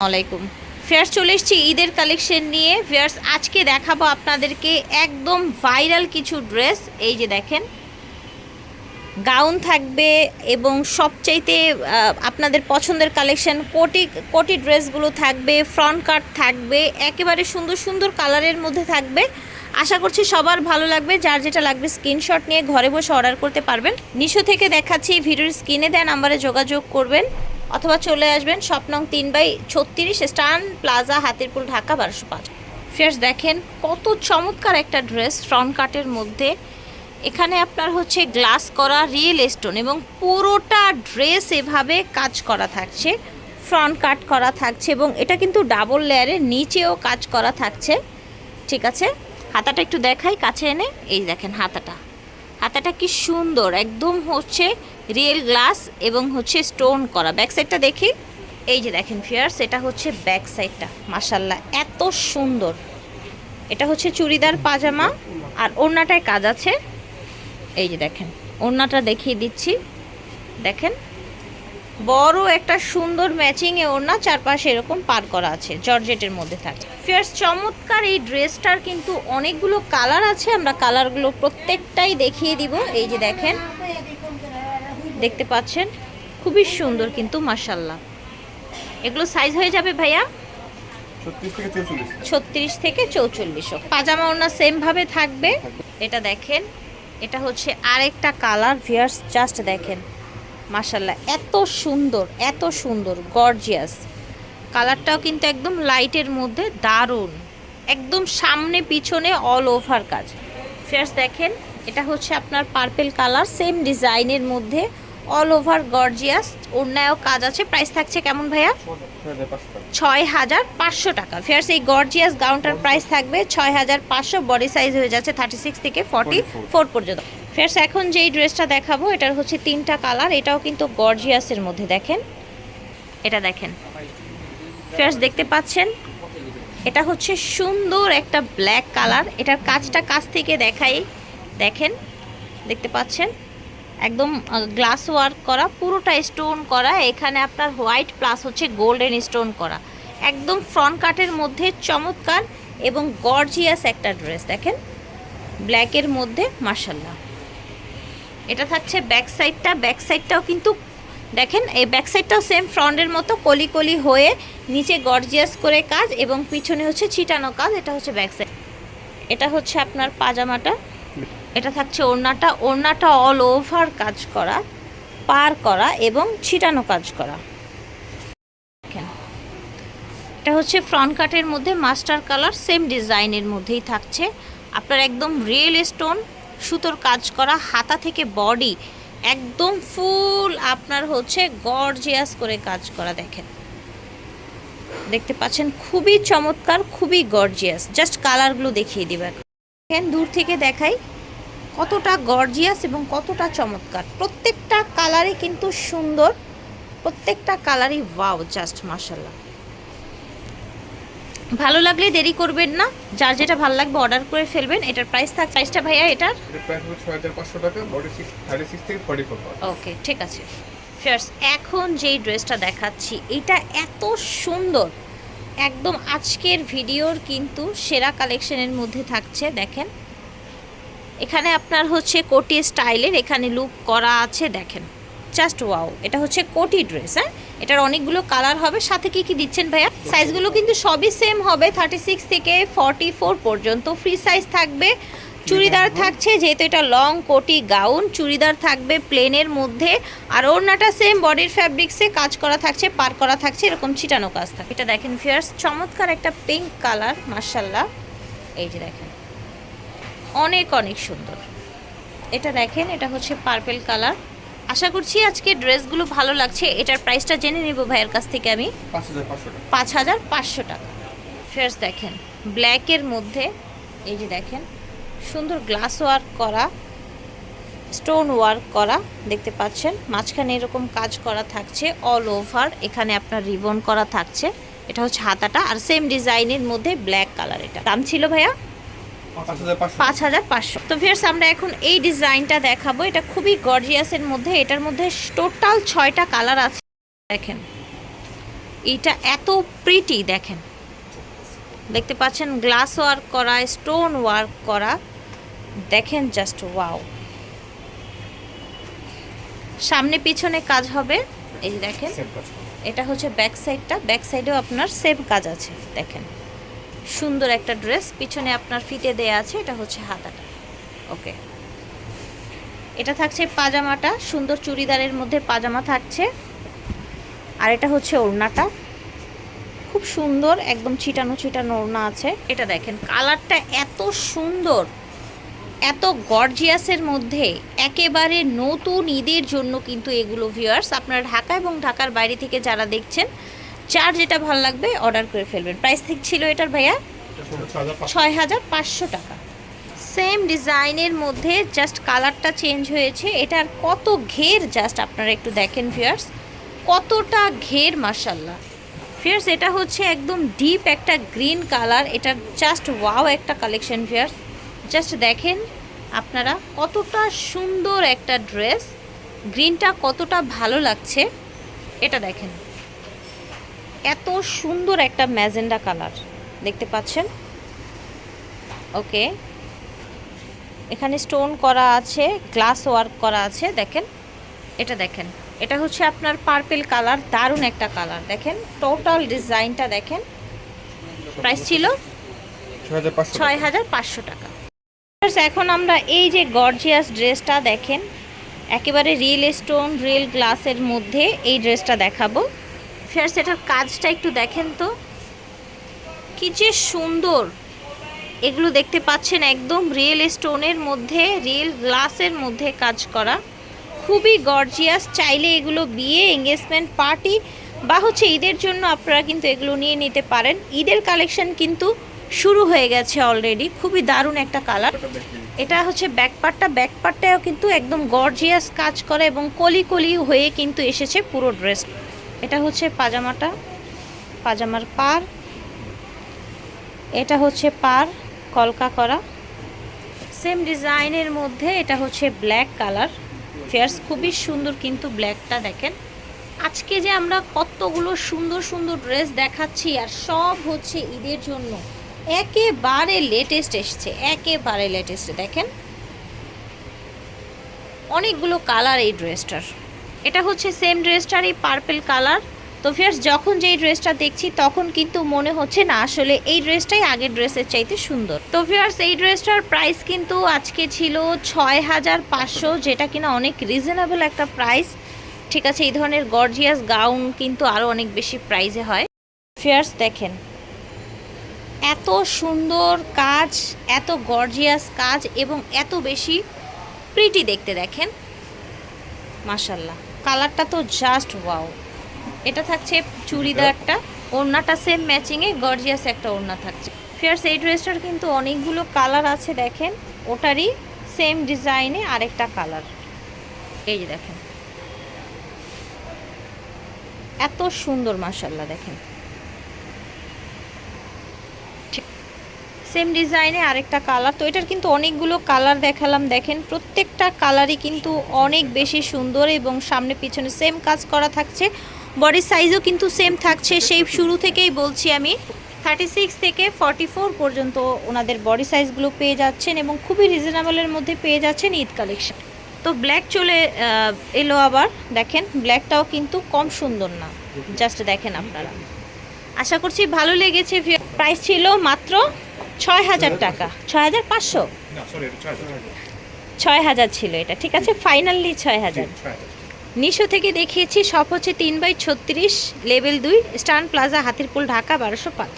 আলাইকুম। ফেয়ার্স, চলে এসেছি ঈদের কালেকশন নিয়ে। ফেয়ার্স, আজকে দেখাবো আপনাদেরকে একদম ভাইরাল কিছু ড্রেস। এই যে দেখেন, গাউন থাকবে এবং সবচাইতে আপনাদের পছন্দের কালেকশন কোটি কোটি ড্রেসগুলো থাকবে, ফ্রন্ট কাট থাকবে, একেবারে সুন্দর সুন্দর কালারের মধ্যে থাকবে। আশা করছি সবার ভালো লাগবে। যার যেটা লাগবে স্ক্রিনশট নিয়ে ঘরে বসে অর্ডার করতে পারবেন। নিশো থেকে দেখাচ্ছি, ভিডিওর স্ক্রিনে দেয় নাম্বারে যোগাযোগ করবেন। অথবা চলে আসবেন স্বপ্নং তিন বাই ছত্রিশ, স্টান প্লাজা, হাতিরপুল, ঢাকা বারোশো পাঁচ। ফ্রেন্ডস দেখেন কত চমৎকার একটা ড্রেস ফ্রন্ট কাটের মধ্যে। এখানে আপনার হচ্ছে গ্লাস করা, রিয়েল স্টোন এবং পুরোটা ড্রেস এভাবে কাজ করা থাকছে, ফ্রন্ট কাট করা থাকছে এবং এটা কিন্তু ডাবল লেয়ারের নিচেও কাজ করা থাকছে। ঠিক আছে? হাতাটা একটু দেখাই, কাছে এনে, এই দেখেন হাতাটা। হাতাটা কি সুন্দর, একদম হচ্ছে রিয়েল গ্লাস এবং হচ্ছে স্টোন করা। ব্যাক সাইডটা দেখি। এই যে দেখেন ফিয়ার্স এটা হচ্ছে ব্যাক সাইডটা মাসাল্লাহ এত সুন্দর। এটা হচ্ছে চুড়িদার, পাজামা আর ওড়নাটায় কাজ আছে। এই যে দেখেন, ওড়নাটা দেখিয়ে দিচ্ছি। দেখেন, বড় একটা সুন্দর ম্যাচিং এ ওড়না, চারপাশে এরকম পার করা আছে জর্জেটের মধ্যে থাকে। ফিয়ার্স চমৎকার এই ড্রেসটার কিন্তু অনেকগুলো কালার আছে। আমরা কালারগুলো প্রত্যেকটাই দেখিয়ে দিব। এই যে দেখেন দেখতে পাচ্ছেন? খুবই সুন্দর কিন্তু মাসাল্লাহ এগুলো সাইজ হয়ে যাবে ভাইয়া? ছত্রিশ থেকে চৌচল্লিশ। পাজামা ওনার সেম ভাবে থাকবে। এটা দেখেন এটা হচ্ছে আরেকটা কালার ভিয়ার্স জাস্ট দেখেন। মাসাল্লাহ এত সুন্দর এত সুন্দর গর্জিয়াস কালারটাও কিন্তু একদম লাইটের মধ্যে দারুণ। একদম সামনে পিছনে অল ওভার কাজ। ফিয়ার্স দেখেন এটা হচ্ছে আপনার পার্পেল কালার সেম ডিজাইনের মধ্যে। All over gorgeous. ওড়নায়ও কাজ আছে, প্রাইস থাকছে কেমন ভাইয়া? ছয় হাজার পাঁচশো টাকা। ফেয়ার্স, এই গর্জিয়াস গাউনটার প্রাইস থাকবে ছয় হাজার পাঁচশো, বডি সাইজ হয়ে যাচ্ছে থার্টি সিক্স থেকে ফর্টি ফোর পর্যন্ত। ফেয়ার্স, এখন যেই ড্রেসটা দেখাবো, এটার হচ্ছে তিনটা কালার, এটাও কিন্তু গর্জিয়াসের মধ্যে দেখেন। এটা দেখেন। ফেয়ার্স, দেখতে পাচ্ছেন? এটা হচ্ছে সুন্দর একটা ব্ল্যাক কালার। এটার কাজটা কাছ থেকে দেখাই। দেখেন, দেখতে পাচ্ছেন? একদম গ্লাস ওয়ার্ক করা, পুরোটা স্টোন করা, এখানে আপনার হোয়াইট প্লাস হচ্ছে গোল্ডেন স্টোন করা। একদম ফ্রন্ট কাটের মধ্যে চমৎকার এবং গর্জিয়াস একটা ড্রেস দেখেন? ব্ল্যাকের মধ্যে মার্শাল্লাহ এটা থাকছে ব্যাক সাইডটা ব্যাক সাইডটাও কিন্তু, দেখেন, এই ব্যাক সাইডটাও সেম ফ্রন্টের মতো, কলি কলি হয়ে নিচে গর্জিয়াস করে কাজ এবং পিছনে হচ্ছে ছিটানো কাজ, এটা হচ্ছে ব্যাক সাইড এটা হচ্ছে আপনার পাজামাটা। এটা থাকছে ওড়নাটা। ওড়নাটা অল ওভার কাজ করা, পার করা এবং ছিটানো কাজ করা। এটা হচ্ছে ফ্রন্ট কাটের মধ্যে মাস্টার কালার সেম ডিজাইনের মধ্যেই থাকছে। আপনার একদম রিয়েল স্টোন সুতোর কাজ করা, হাতা থেকে বডি একদম ফুল আপনার হচ্ছে গর্জিয়াস করে কাজ করা দেখেন। দেখতে পাচ্ছেন খুবই চমৎকার, খুবই গর্জিয়াস জাস্ট কালারগুলো দেখিয়ে দিবে দেখেন, দূর থেকে দেখাই। কতটা গর্জিয়াস এবং কতটা চমৎকার। প্রত্যেকটা কালারই কিন্তু সুন্দর প্রত্যেকটা কালারই ওয়াও জাস্ট মার্শাল্লাহ ভালো লাগলে দেরি করবেন না যার যেটা ভালো লাগবে অর্ডার করে ফেলবেন এটার প্রাইস থাক প্রাইসটা ভাইয়া এটার? ওকে ঠিক আছে। ফিয়ার্স এখন যেই ড্রেসটা দেখাচ্ছি এটা এত সুন্দর। একদম আজকের ভিডিওর কিন্তু সেরা কালেকশনের মধ্যে থাকছে দেখেন। এখানে আপনার হচ্ছে কোটি স্টাইলের এখানে লুক করা আছে দেখেন। জাস্ট ওয়াও এটা হচ্ছে কোটি ড্রেস হ্যাঁ? এটার অনেকগুলো কালার হবে সাথে কি কি দিচ্ছেন ভাইয়া? সাইজগুলো কিন্তু সবই সেম হবে থার্টি সিক্স থেকে ফর্টি ফোর পর্যন্ত ফ্রি সাইজ থাকবে। চুড়িদার থাকছে যেহেতু এটা লং কোটি গাউন চুড়িদার থাকবে প্লেনের মধ্যে। আর ওড়নাটা সেম বডির ফ্যাব্রিক্সে কাজ করা থাকছে পার করা থাকছে এরকম ছিটানো কাজ থাকে এটা দেখেন ফিয়ার্স চমৎকার একটা পিঙ্ক কালার মার্শাল্লাহ এই যে দেখেন। অনেক অনেক সুন্দর। এটা দেখেন এটা হচ্ছে পার্পেল কালার আশা করছি আজকে ড্রেসগুলো ভালো লাগছে। এটার প্রাইসটা জেনে নেব ভাইয়ের কাছ থেকে আমি। পাঁচ হাজার পাঁচশো টাকা। ফেয়ার্স দেখেন ব্ল্যাকের মধ্যে এই যে দেখেন সুন্দর গ্লাস ওয়ার্ক করা স্টোন ওয়ার্ক করা দেখতে পাচ্ছেন মাঝখানে এরকম কাজ করা থাকছে অল ওভার এখানে আপনার রিবন করা থাকছে। এটা হচ্ছে হাতাটা আর সেম ডিজাইনের মধ্যে ব্ল্যাক কালার এটা। দাম ছিল ভাইয়া পাঁচ হাজার পাঁচশো। তো ফিয়ার্স আমরা এখন এই ডিজাইনটা দেখাবো। এটা খুবই গর্জিয়াসের মধ্যে। এটার মধ্যে টোটাল ছয়টা কালার আছে। দেখেন এটা এত প্রিটি দেখেন। দেখতে পাচ্ছেন গ্লাস ওয়ার্ক করা স্টোন ওয়ার্ক করা। দেখেন জাস্ট ওয়াও সামনে পিছনে কাজ হবে। এই দেখেন। এটা হচ্ছে ব্যাক সাইডটা ব্যাক সাইডেও আপনার সেম কাজ আছে। দেখেন। সুন্দর একটা ড্রেস, পিছনে আপনার ফিতে দেয়া আছে, এটা হচ্ছে হাতাটা। ওকে। এটা থাকছে পাজামাটা, সুন্দর চুড়িদারের মধ্যে পাজামা থাকছে। আর এটা হচ্ছে ওড়নাটা। খুব সুন্দর, একদম ছিটানো ছিটানো ওড়না আছে। এটা দেখেন, কালারটা এত সুন্দর, এত গর্জিয়াসের মধ্যে, একেবারে নতুন ঈদের জন্য কিন্তু এগুলো ভিউয়ার্স আপনারা ঢাকা এবং ঢাকার বাইরে থেকে যারা দেখছেন যার যেটা ভালো লাগবে অর্ডার করে ফেলবেন। প্রাইস ঠিক ছিল এটার ভাইয়া। ছয় হাজার পাঁচশো টাকা। সেম ডিজাইনের মধ্যে জাস্ট কালারটা চেঞ্জ হয়েছে। এটার কত ঘের জাস্ট আপনারা একটু দেখেন ভিউয়ার্স কতটা ঘের মার্শাল্লাহ ভিউয়ার্স এটা হচ্ছে একদম ডিপ একটা গ্রিন কালার এটা জাস্ট ওয়াও একটা কালেকশন ভিউয়ার্স জাস্ট দেখেন আপনারা কতটা সুন্দর একটা ড্রেস গ্রিনটা কতটা ভালো লাগছে। এটা দেখেন। এত সুন্দর একটা ম্যাজেন্ডা কালার। দেখতে পাচ্ছেন? ওকে। এখানে স্টোন করা আছে গ্লাস ওয়ার্ক করা আছে দেখেন। এটা দেখেন। এটা হচ্ছে আপনার পার্পেল কালার দারুণ একটা কালার। দেখেন টোটাল ডিজাইনটা দেখেন। প্রাইস ছিল ছয় হাজার পাঁচশো টাকা। এখন আমরা এই যে গর্জিয়াস ড্রেসটা দেখেন একেবারে রিয়েল স্টোন রিয়েল গ্লাসের মধ্যে এই ড্রেসটা দেখাবো। ফেয়ার এটার কাজটা একটু দেখেন তো। কি যে সুন্দর। এগুলো দেখতে পাচ্ছেন একদম রিয়েল স্টোনের মধ্যে রিয়েল গ্লাসের মধ্যে কাজ করা। খুবই গর্জিয়াস চাইলে এগুলো বিয়ে এঙ্গেজমেন্ট পার্টি বা হচ্ছে ঈদের জন্য আপনারা কিন্তু এগুলো নিয়ে নিতে পারেন। ঈদের কালেকশন কিন্তু শুরু হয়ে গেছে অলরেডি খুবই দারুণ একটা কালার এটা হচ্ছে ব্যাক পার্টটা ব্যাক পার্টটাও কিন্তু একদম গর্জিয়াস কাজ করে এবং কলি কলি হয়ে কিন্তু এসেছে পুরো ড্রেস এটা হচ্ছে পাজামাটা, পাজামার পার। এটা হচ্ছে পার, কলকা করা। সেম ডিজাইনের মধ্যে এটা হচ্ছে ব্ল্যাক কালার ফেয়ার্স খুবই সুন্দর কিন্তু ব্ল্যাকটা দেখেন। আজকে যে আমরা কতগুলো সুন্দর সুন্দর ড্রেস দেখাচ্ছি আর সব হচ্ছে ঈদের জন্য। একেবারে লেটেস্ট এসছে, একেবারে লেটেস্ট দেখেন। অনেকগুলো কালার এই ড্রেসটার এটা হচ্ছে সেম ড্রেসটারই পার্পেল কালার তো ফিয়ার্স যখন যেই ড্রেসটা দেখছি, তখন কিন্তু মনে হচ্ছে না আসলে এই ড্রেসটাই আগের ড্রেসের চাইতে সুন্দর। তো ফিয়ার্স এই ড্রেসটার প্রাইস কিন্তু আজকে ছিল ছয় হাজার পাঁচশো, যেটা কিনা অনেক রিজনেবল একটা প্রাইস ঠিক আছে, এই ধরনের গর্জিয়াস গাউন কিন্তু আরও অনেক বেশি প্রাইসে হয়। ফিয়ার্স দেখেন, এত সুন্দর কাজ, এত গর্জিয়াস কাজ এবং এত বেশি প্রিটি দেখতে দেখেন। মাশাল্লাহ কালারটা তো জাস্ট ওয়াও এটা থাকছে চুড়িদারটা ওড়নাটা সেম ম্যাচিংয়ে গর্জিয়াস একটা ওড়না থাকছে। ফিয়ার্স এই ড্রেসটার কিন্তু অনেকগুলো কালার আছে দেখেন, ওটারই সেম ডিজাইনে আরেকটা কালার। এই যে দেখেন। এত সুন্দর মাসাল্লাহ দেখেন। সেম ডিজাইনে আরেকটা কালার তো এটার কিন্তু অনেকগুলো কালার দেখালাম। দেখেন, প্রত্যেকটা কালারই কিন্তু অনেক বেশি সুন্দর এবং সামনে পিছনে সেম কাজ করা থাকছে। বডি সাইজও কিন্তু সেম থাকছে। সেই শুরু থেকেই বলছি আমি থার্টি সিক্স থেকে ফর্টি ফোর পর্যন্ত ওনাদের বডি সাইজগুলো পেয়ে যাচ্ছেন এবং খুবই রিজনেবলের মধ্যে পেয়ে যাচ্ছেন ঈদ কালেকশন তো ব্ল্যাক চলে এলো আবার। দেখেন ব্ল্যাকটাও কিন্তু কম সুন্দর না। জাস্ট দেখেন আপনারা। আশা করছি ভালো লেগেছে। প্রাইস ছিল মাত্র ছয় হাজার টাকা। ছয় হাজার পাঁচশো? ছয় হাজার। ছিল এটা ঠিক আছে? ফাইনালি ছয় হাজার। ছয় হাজার। নিশো থেকে দেখিয়েছি সব হচ্ছে তিন বাই ছত্রিশ লেভেল দুই স্টান প্লাজা হাতিরপুল ঢাকা বারোশো পাঁচ।